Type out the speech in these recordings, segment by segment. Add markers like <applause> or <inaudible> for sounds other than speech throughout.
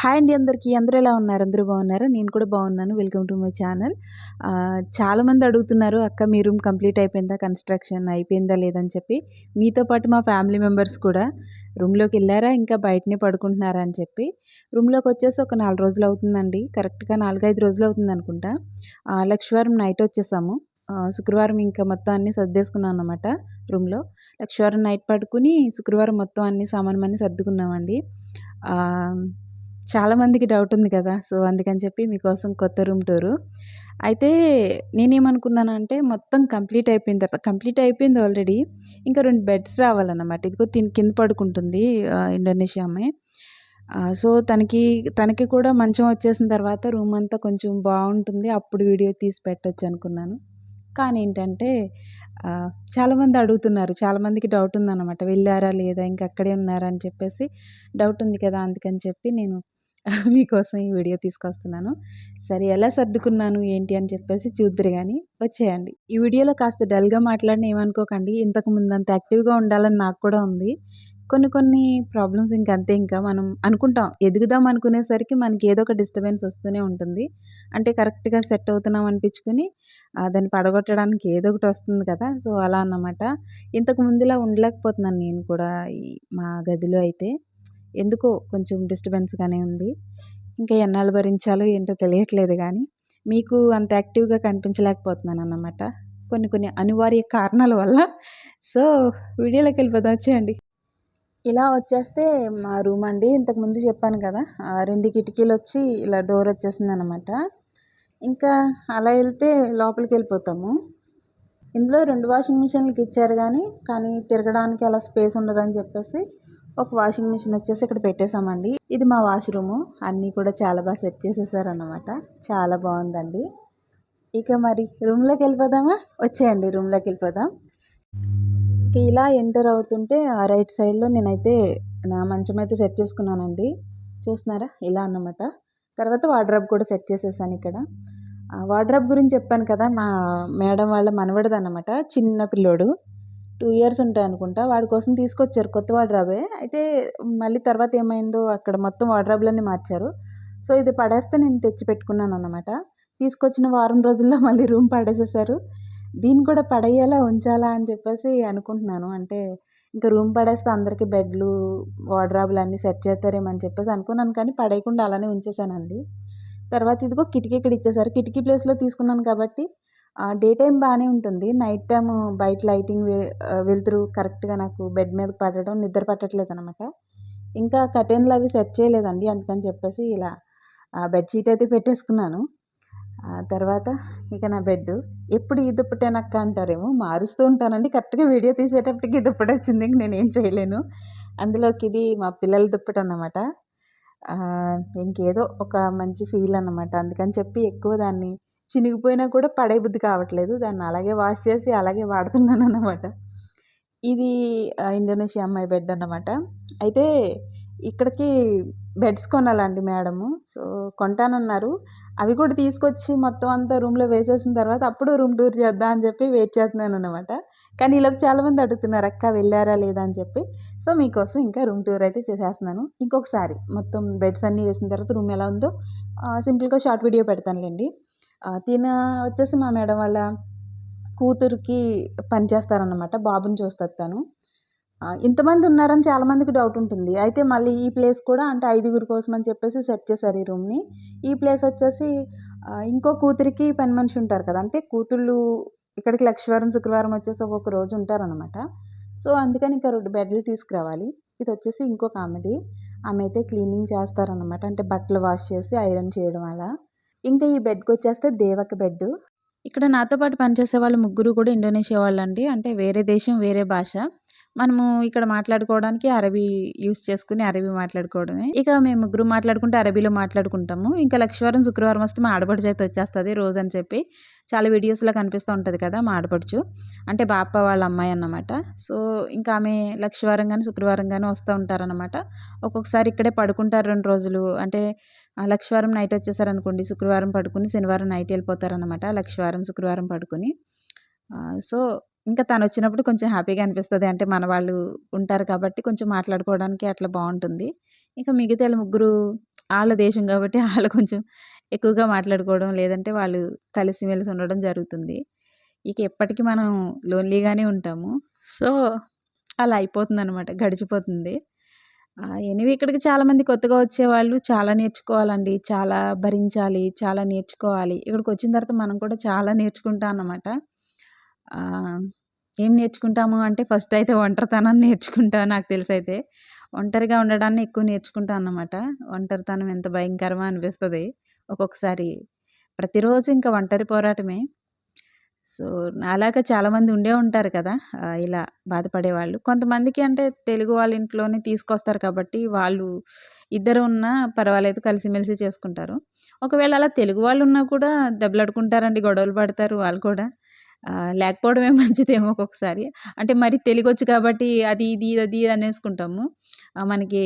Hi అండి అందరికీ. అందరూ ఎలా ఉన్నారు? అందరూ బాగున్నారా? నేను కూడా బాగున్నాను. Welcome to my channel. చాలామంది అడుగుతున్నారు అక్క మీ రూమ్ కంప్లీట్ అయిపోయిందా? కన్స్ట్రక్షన్ అయిపోయిందా? లేదని చెప్పి. మీతో పాటు మా ఫ్యామిలీ మెంబర్స్ కూడా రూమ్లోకి వెళ్ళారా? ఇంకా బయటనే పడుకుంటున్నారా? అని చెప్పి. రూమ్లోకి వచ్చేసి ఒక నాలుగు రోజులు అవుతుందండి. కరెక్ట్గా నాలుగైదు రోజులు అవుతుంది అనుకుంటా. లక్షవారం నైట్ వచ్చేసాము. శుక్రవారం ఇంకా మొత్తం అన్నీ సర్దేసుకున్నాం అనమాట రూమ్లో. లక్షవారం నైట్ పడుకుని శుక్రవారం మొత్తం అన్ని సామాన్ అన్నీ సర్దుకున్నామండి చాలామందికి డౌట్ ఉంది కదా. సో అందుకని చెప్పి మీకోసం కొత్త రూమ్ టూరు అయితే నేనేమనుకున్నానంటే మొత్తం కంప్లీట్ అయిపోయిన తర్వాత కంప్లీట్ అయిపోయింది ఆల్రెడీ ఇంకా రెండు బెడ్స్ రావాలన్నమాట. ఇదిగో తిని కింద పడుకుంటుంది ఇండోనేషియా అమ్మాయి. సో తనకి తనకి కూడా మంచం వచ్చేసిన తర్వాత రూమ్ అంతా కొంచెం బాగుంటుంది. అప్పుడు వీడియో తీసి పెట్టవచ్చు అనుకున్నాను. కానీ ఏంటంటే చాలామంది అడుగుతున్నారు. చాలామందికి డౌట్ ఉందన్నమాట. వెళ్ళారా లేదా? ఇంకా అక్కడే ఉన్నారా అని చెప్పేసి డౌట్ ఉంది కదా? అందుకని చెప్పి నేను <laughs> మీకోసం ఈ వీడియో తీసుకొస్తున్నాను. సరే ఎలా సర్దుకున్నాను ఏంటి అని చెప్పేసి చూద్దరు కానీ వచ్చేయండి. ఈ వీడియోలో కాస్త డల్గా మాట్లాడిన ఏమనుకోకండి. ఇంతకు అంత యాక్టివ్గా ఉండాలని నాకు కూడా ఉంది. కొన్ని కొన్ని ప్రాబ్లమ్స్ ఇంకంతే ఇంకా మనం అనుకుంటాం. ఎదుగుదాం అనుకునేసరికి మనకి ఏదో ఒక డిస్టర్బెన్స్ వస్తూనే ఉంటుంది. అంటే కరెక్ట్గా సెట్ అవుతున్నాం అనిపించుకుని దాన్ని పడగొట్టడానికి ఏదో ఒకటి వస్తుంది కదా. సో అలా అన్నమాట. ఇంతకు ముందులా ఉండలేకపోతున్నాను నేను కూడా మా గదిలో అయితే. ఎందుకో కొంచెం డిస్టర్బెన్స్గానే ఉంది. ఇంకా ఎన్నాళ్ళు భరించాలో ఏంటో తెలియట్లేదు కానీ మీకు అంత యాక్టివ్గా కనిపించలేకపోతున్నాను అన్నమాట. కొన్ని కొన్ని అనివార్య కారణాల వల్ల. సో వీడియోలోకి వెళ్ళిపోదాం వచ్చేయండి ఇలా వచ్చేస్తే మా రూమ్ అండి. ఇంతకుముందు చెప్పాను కదా రెండు కిటికీలు వచ్చి ఇలా డోర్ వచ్చేసింది అనమాట ఇంకా అలా వెళ్తే లోపలికి వెళ్ళిపోతాము. ఇందులో రెండు వాషింగ్ మిషన్లకి ఇచ్చారు కానీ కానీ తిరగడానికి అలా స్పేస్ ఉండదని చెప్పేసి ఒక వాషింగ్ మిషన్ వచ్చేసి ఇక్కడ పెట్టేశామండి. ఇది మా వాష్రూము అన్నీ కూడా చాలా బాగా సెట్ చేసేసారనమాట చాలా బాగుందండి. ఇక మరి రూమ్లోకి వెళ్ళిపోదామా? వచ్చేయండి రూమ్లోకి వెళ్ళిపోదాం. ఇలా ఎంటర్ అవుతుంటే ఆ రైట్ సైడ్లో నేనైతే నా మంచం అయితే సెట్ చేసుకున్నానండి. చూస్తున్నారా? ఇలా అన్నమాట. తర్వాత వార్డ్రాబ్ కూడా సెట్ చేసేసాను ఇక్కడ. వార్డ్రాబ్ గురించి చెప్పాను కదా మా మేడం వాళ్ళ మనవడదన్నమాట చిన్న పిల్లోడు. టూ ఇయర్స్ ఉంటాయి అనుకుంటా. వాడి కోసం తీసుకొచ్చారు కొత్త వాడ్రాబే. అయితే మళ్ళీ తర్వాత ఏమైందో అక్కడ మొత్తం వాడ్రాబులన్నీ మార్చారు. సో ఇది పడేస్తే నేను తెచ్చి పెట్టుకున్నాను అనమాట తీసుకొచ్చిన వారం రోజుల్లో మళ్ళీ రూమ్ పడేసేసారు. దీన్ని కూడా పడేయాలా ఉంచాలా అని చెప్పేసి అనుకుంటున్నాను. అంటే ఇంకా రూమ్ పడేస్తే అందరికీ బెడ్లు వాడ్రాబులు అన్నీ సెట్ చేస్తారేమని చెప్పేసి అనుకున్నాను. కానీ పడేయకుండా అలానే ఉంచేసానండి. తర్వాత ఇదిగో కిటికీ ఇక్కడ ఇచ్చేసారు. కిటికీ ప్లేస్లో తీసుకున్నాను కాబట్టి డే టైం బాగానే ఉంటుంది. నైట్ టైం బయట లైటింగ్ వెలుతురు కరెక్ట్గా నాకు బెడ్ మీద పడడం నిద్ర పట్టట్లేదు అనమాట ఇంకా కర్టెన్లు అవి సెట్ చేయలేదండి. అందుకని చెప్పేసి ఇలా బెడ్షీట్ అయితే పెట్టేసుకున్నాను. తర్వాత ఇక నా బెడ్ ఎప్పుడు ఈ దుప్పటేనక్క అంటారేమో? మారుస్తూ ఉంటానండి. కరెక్ట్గా వీడియో తీసేటప్పటికి ఈ దుప్పటి వచ్చింది. నేను ఏం చేయలేను. అందులోకి ఇది మా పిల్లల దుప్పటి అన్నమాట. ఇంకేదో ఒక మంచి ఫీల్ అన్నమాట. అందుకని చెప్పి ఎక్కువ దాన్ని చినిగిపోయినా కూడా పడే బుద్ధి కావట్లేదు. దాన్ని అలాగే వాష్ చేసి అలాగే వాడుతున్నాను అనమాట ఇది ఇండోనేషియా అమ్మాయి బెడ్ అన్నమాట. అయితే ఇక్కడికి బెడ్స్ కొనాలండి మేడము. సో కొంటానన్నారు. అవి కూడా తీసుకొచ్చి మొత్తం అంతా రూమ్లో వేసేసిన తర్వాత అప్పుడు రూమ్ టూర్ చేద్దాం అని చెప్పి వెయిట్ చేస్తున్నాను అనమాట కానీ ఇలా చాలామంది అడుగుతున్నారు అక్క వెళ్ళారా లేదా? అని చెప్పి. సో మీకోసం ఇంకా రూమ్ టూర్ అయితే చేసేస్తున్నాను. ఇంకొకసారి మొత్తం బెడ్స్ అన్నీ వేసిన తర్వాత రూమ్ ఎలా ఉందో సింపుల్గా షార్ట్ వీడియో పెడతానులేండి. తిన వచ్చేసి మా మేడం వాళ్ళ కూతురికి పని చేస్తారనమాట బాబుని చూస్తుంది తను ఇంతమంది ఉన్నారని చాలామందికి డౌట్ ఉంటుంది. అయితే మళ్ళీ ఈ ప్లేస్ కూడా అంటే ఐదుగురు కోసం అని చెప్పేసి సెట్ చేశారు ఈ రూమ్ని ఈ ప్లేస్ వచ్చేసి ఇంకో కూతురికి పని మనిషి ఉంటారు కదా. అంటే కూతుళ్ళు ఇక్కడికి లక్షవారం శుక్రవారం వచ్చేసి ఒక్కొక్క రోజు ఉంటారనమాట సో అందుకని ఇంకా రెండు బెడ్లు తీసుకురావాలి. ఇది వచ్చేసి ఇంకొక ఆమెది. ఆమె అయితే క్లీనింగ్ చేస్తారనమాట అంటే బట్టలు వాష్ చేసి ఐరన్ చేయడం అలా. ఇంకా ఈ బెడ్కి వచ్చేస్తే దేవక బెడ్ ఇక్కడ నాతో పాటు పనిచేసే వాళ్ళు ముగ్గురు కూడా ఇండోనేషియా వాళ్ళండి. అంటే వేరే దేశం వేరే భాష. మనము ఇక్కడ మాట్లాడుకోవడానికి అరబీ యూస్ చేసుకుని అరబీ మాట్లాడుకోవడమే. ఇక మేము ముగ్గురు మాట్లాడుకుంటే అరబీలో మాట్లాడుకుంటాము. ఇంకా లక్షవారం శుక్రవారం వస్తే మా ఆడపడుచు అయితే వచ్చేస్తుంది రోజు అని చెప్పి. చాలా వీడియోస్లో కనిపిస్తూ ఉంటుంది కదా మా ఆడపడుచు. అంటే బాప వాళ్ళ అమ్మాయి అన్నమాట. సో ఇంకా ఆమె లక్షవారం కానీ శుక్రవారం కానీ వస్తూ ఉంటారనమాట ఒక్కొక్కసారి ఇక్కడే పడుకుంటారు రెండు రోజులు. అంటే లక్షవారం నైట్ వచ్చేసారనుకోండి శుక్రవారం పడుకుని శనివారం నైట్ వెళ్ళిపోతారనమాట లక్షవారం శుక్రవారం పడుకుని. సో ఇంకా తను వచ్చినప్పుడు కొంచెం హ్యాపీగా అనిపిస్తుంది. అంటే మన వాళ్ళు ఉంటారు కాబట్టి కొంచెం మాట్లాడుకోవడానికి అట్లా బాగుంటుంది. ఇంకా మిగతా ముగ్గురు వాళ్ళ దేశం కాబట్టి వాళ్ళు కొంచెం ఎక్కువగా మాట్లాడుకోవడం లేదంటే వాళ్ళు కలిసిమెలిసి ఉండడం జరుగుతుంది. ఇక ఎప్పటికీ మనం లోన్లీగానే ఉంటాము. సో అలా అయిపోతుంది అనమాట గడిచిపోతుంది. ఎనివి ఇక్కడికి చాలామంది కొత్తగా వచ్చేవాళ్ళు. చాలా నేర్చుకోవాలండి. చాలా భరించాలి. చాలా నేర్చుకోవాలి. ఇక్కడికి వచ్చిన తర్వాత మనం కూడా చాలా నేర్చుకుంటాం అన్నమాట. ఏం నేర్చుకుంటాము అంటే ఫస్ట్ అయితే ఒంటరితనాన్ని నేర్చుకుంటాం నాకు తెలిసి అయితే ఒంటరిగా ఉండడాన్ని ఎక్కువ నేర్చుకుంటాం అన్నమాట. ఒంటరితనం ఎంత భయంకరమో అనిపిస్తుంది. ఒక్కొక్కసారి ప్రతిరోజు ఇంకా ఒంటరి పోరాటమే. సో నాలాగా చాలామంది ఉండే ఉంటారు కదా ఇలా బాధపడేవాళ్ళు. కొంతమందికి అంటే తెలుగు వాళ్ళ ఇంట్లోనే తీసుకొస్తారు కాబట్టి వాళ్ళు ఇద్దరు ఉన్నా పర్వాలేదు కలిసిమెలిసి చేసుకుంటారు. ఒకవేళ అలా తెలుగు వాళ్ళు ఉన్నా కూడా దెబ్బలాడుకుంటారండి గొడవలు పడతారు వాళ్ళు కూడా. లేకపోవడమే <laughs> మంచిదేమో ఒక్కొక్కసారి. అంటే మరి తెలుగు వచ్చు కాబట్టి అది ఇది అది అనేసుకుంటాము. మనకి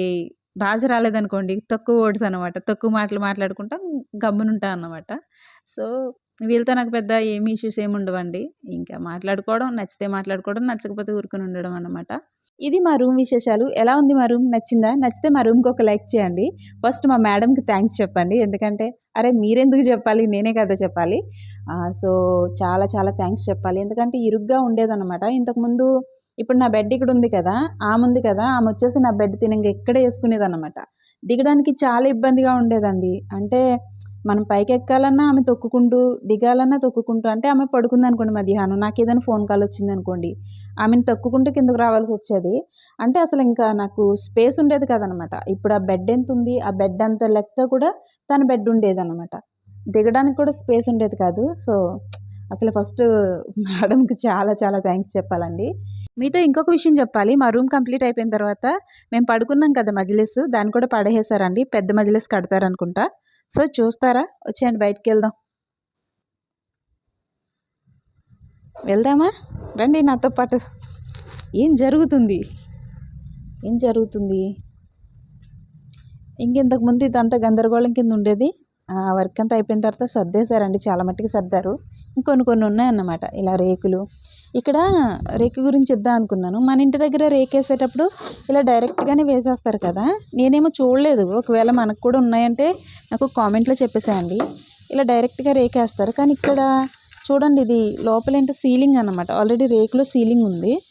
భాష రాలేదనుకోండి తక్కువ వర్డ్స్ అనమాట తక్కువ మాటలు మాట్లాడుకుంటాం గమ్మునుంటాం అన్నమాట. సో వీళ్ళతో నాకు పెద్ద ఏమి ఇష్యూస్ ఏమి ఉండవండి. ఇంకా మాట్లాడుకోవడం నచ్చితే మాట్లాడుకోవడం నచ్చకపోతే ఊరుకుని ఉండడం అనమాట ఇది మా రూమ్ విశేషాలు. ఎలా ఉంది మా రూమ్ నచ్చిందా? నచ్చితే మా రూమ్కి ఒక లైక్ చేయండి. ఫస్ట్ మా మేడంకి థ్యాంక్స్ చెప్పండి. ఎందుకంటే అరే మీరెందుకు చెప్పాలి? నేనే కదా చెప్పాలి. సో చాలా చాలా థ్యాంక్స్ చెప్పాలి. ఎందుకంటే ఇరుగ్గా ఉండేదన్నమాట. ఇంతకుముందు ఇప్పుడు నా బెడ్ ఇక్కడ ఉంది కదా ఆమె ఉంది కదా ఆమె వచ్చేసి నా బెడ్ తినంగా ఎక్కడ వేసుకునేది అనమాట దిగడానికి చాలా ఇబ్బందిగా ఉండేదండి. అంటే మనం పైకి ఎక్కాలన్నా ఆమె తొక్కుకుంటూ దిగాలన్నా తొక్కుకుంటూ అంటే ఆమె పడుకుంది అనుకోండి మధ్యాహ్నం. నాకు ఏదైనా ఫోన్ కాల్ వచ్చింది అనుకోండి ఆమెను తొక్కుకుంటూ కిందకు రావాల్సి వచ్చేది. అంటే అసలు ఇంకా నాకు స్పేస్ ఉండేది కదనమాట. ఇప్పుడు ఆ బెడ్ ఎంత ఉంది ఆ బెడ్ అంత లెక్క కూడా తన బెడ్ ఉండేది అనమాట దిగడానికి కూడా స్పేస్ ఉండేది కాదు. సో అసలు ఫస్ట్ మేడంకి చాలా చాలా థ్యాంక్స్ చెప్పాలండి. మీతో ఇంకొక విషయం చెప్పాలి. మా రూమ్ కంప్లీట్ అయిపోయిన తర్వాత మేము పడుకున్నాం కదా మజిలీస్ దాన్ని కూడా పడేసారండి పెద్ద మజిలీస్ కడతారనుకుంటా. సో చూస్తారా? వచ్చేయండి బయటికి వెళ్దాం వెళ్దామా? రండి నాతో పాటు. ఏం జరుగుతుంది? ఏం జరుగుతుంది? ఇంకెంతకు ముందు ఇదంతా గందరగోళం కింద ఉండేది. వర్క్ అంతా అయిపోయిన తర్వాత సర్దేశారండి చాలా మట్టికి సర్దారు. ఇంకొన్ని కొన్ని ఉన్నాయన్నమాట. ఇలా రేకులు ఇక్కడ రేకు గురించి చెప్దాం అనుకున్నాను. మన ఇంటి దగ్గర రేకేసేటప్పుడు ఇలా డైరెక్ట్గానే వేసేస్తారు కదా. నేనేమో చూడలేదు. ఒకవేళ మనకు కూడా ఉన్నాయంటే నాకు కామెంట్లో చెప్పేసేయండి. ఇలా డైరెక్ట్గా రేకేస్తారు కానీ ఇక్కడ చూడండి ఇది లోపల ఏంటో సీలింగ్ అనమాట ఆల్రెడీ రేకులో సీలింగ్ ఉంది.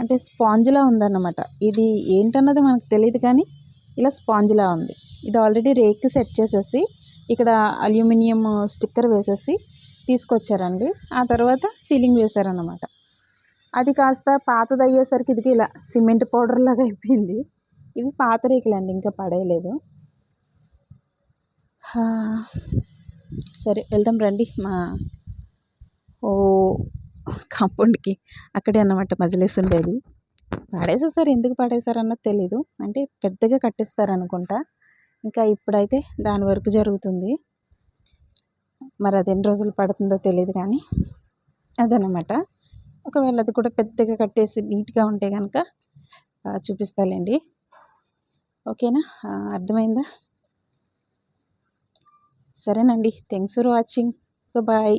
అంటే స్పాంజ్లా ఉందన్నమాట. ఇది ఏంటన్నది మనకు తెలియదు కానీ ఇలా స్పాంజ్లా ఉంది. ఇది ఆల్రెడీ రేక్ సెట్ చేసేసి ఇక్కడ అల్యూమినియం స్టిక్కర్ వేసేసి తీసుకొచ్చారండి. ఆ తర్వాత సీలింగ్ వేశారన్నమాట. అది కాస్త పాతది అయ్యేసరికి ఇది ఇలా సిమెంట్ పౌడర్ లాగా అయిపోయింది. ఇవి పాత రేకులండి ఇంకా పడేయలేదు. సరే వెళ్దాం రండి. మా ఓ కాంపౌండ్కి అక్కడే అన్నమాట మజిలేసి ఉండేది పడేసేసారు ఎందుకు పడేసారన్నది తెలీదు. అంటే పెద్దగా కట్టిస్తారనుకుంటా. ఇంకా ఇప్పుడైతే దాని వరకు జరుగుతుంది. మరి అది ఎన్ని రోజులు పడుతుందో తెలియదు కానీ అదనమాట ఒకవేళ అది కూడా పెద్దగా కట్టేసి నీట్గా ఉంటే కనుక చూపిస్తాలేండి. ఓకేనా? అర్థమైందా? సరేనండి. Thanks for watching. బాయ్.